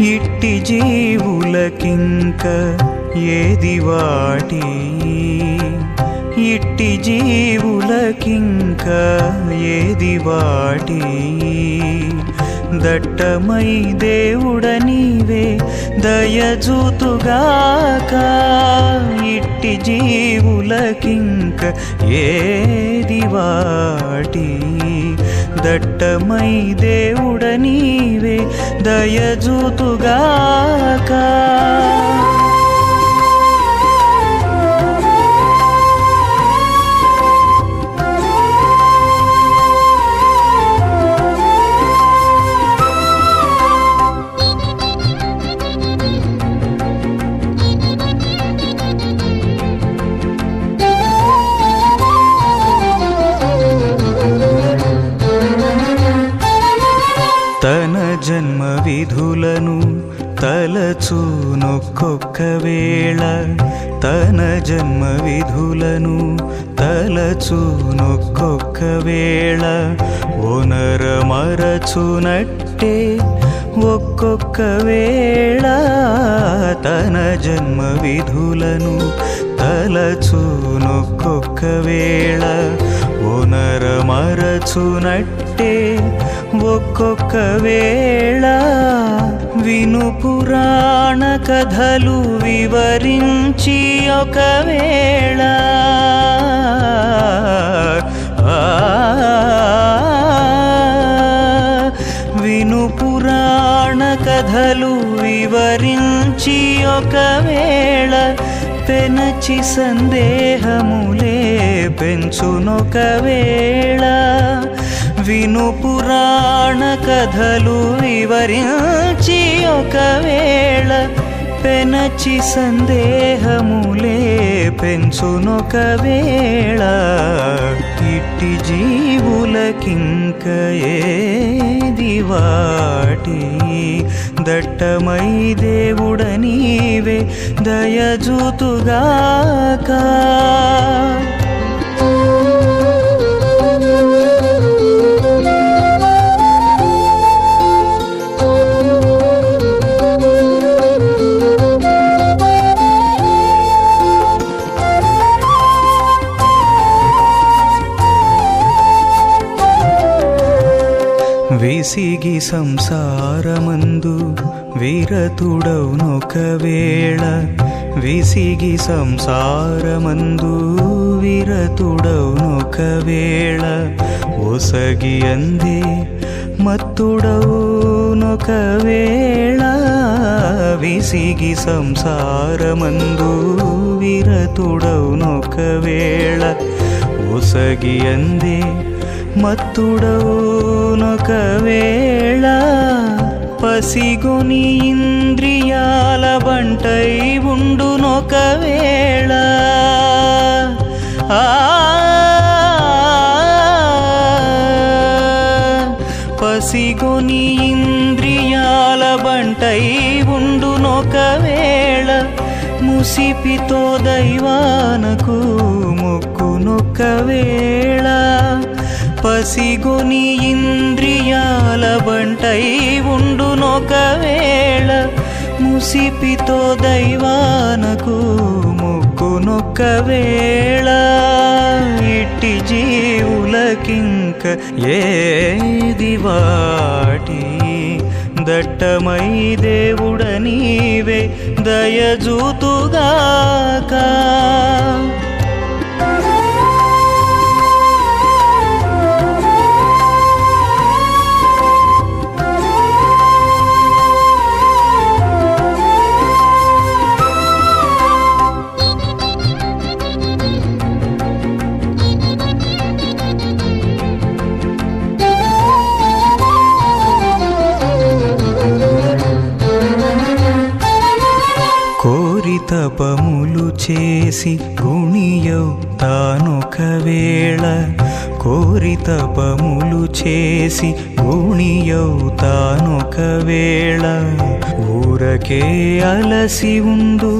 ఇట్టి జీవులకింక ఏది వాటి? ఇట్టి జీవులకింక ఏది వాటి? దట్టమై దేవుడనీవే దయజూతుగాక ఇట్టి జీవులకింక ఏది వాటి? దట్టమై దేవుడ నీవే దయజూతుగాక. విధులను తలచూనొక్కొక్క వేళ తన జన్మ విధులను తలచూనొక్కొక్క వేళ ఓనర మరచునట్టే ఒక్కొక్క వేళ తన జన్మ విధులను తలచూనొక్కొక్క వేళ ఓనర మరచునట్టే ఒక్కొక్క వేళ విను పురాణ కథలు వివరించి ఒకవేళ. విను పురాణ కథలు వివరించి ఒకవేళ. పెనచి సందేహములే పెంచునొకవేళ. విను పురాణ కథలు వివరించి ఒకవేళ పెనచి సందేహములే పెంచునొకవేళ ఇట్టి జీవులకింక ఏది వాటి దట్టమై దేవుడనీవే దయజూతుగాకా. విసిగి సంసారమందు విరతుడవునొకవేళ విసిగి సంసారమందు విరతుడవునొకవేళ ఒసగి అందే మత్తుడవునొకవేళ విసిగి సంసారమందు విరతుడవునొకవేళ ఒసగి అందే మత్తుడవునొకవేళ పసిగొని ఇంద్రియాల బంటై ఉండునొకవేళ. పసిగొని ఇంద్రియాల బంటై ఉండునొకవేళ ముసిపితో దైవానకు మొక్కునొక్కవేళ పసిగొని ఇంద్రియాల బంటై ఉండునొకవేళ ముసిపితో దైవానకు మొక్కునొక్కవేళ ఇట్టి జీవులకింక ఏది వాటి? దట్టమై దేవుడనీవే దయజూతుగాకా. చేసి గుణియౌ తానొక కోరి తపములు చేసి గుణియవుతానొకవేళ ఊరకే అలసి ఉండు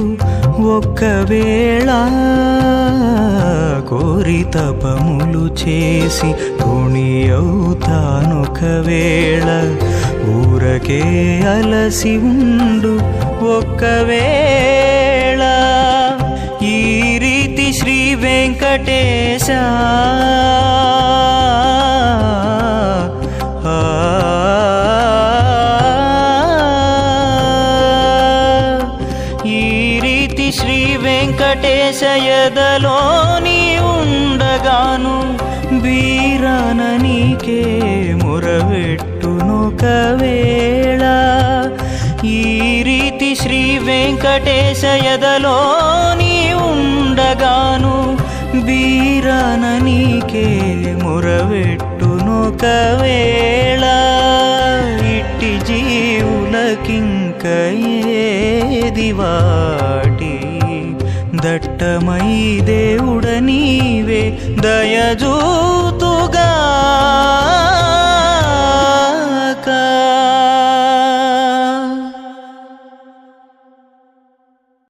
ఒక్కవేళ. కోరి తపములు చేసి గుణియవుతానొకవేళ ఊరకే అలసి ఉండు ఒక్కవేళ వెంకటేశ. ఈ రీతి శ్రీ వెంకటేశ ఎదలోని ఉండగాను వీరాన నీకే మురవెట్టునొకవేళ ఈ రీతి శ్రీ వెంకటేశ ఎదలోని ఉండగాను ఒకవేళ ఇట్టి జీవులకింక ఏది వాటి దట్టమై దేవుడ నీవే దయజూతుగా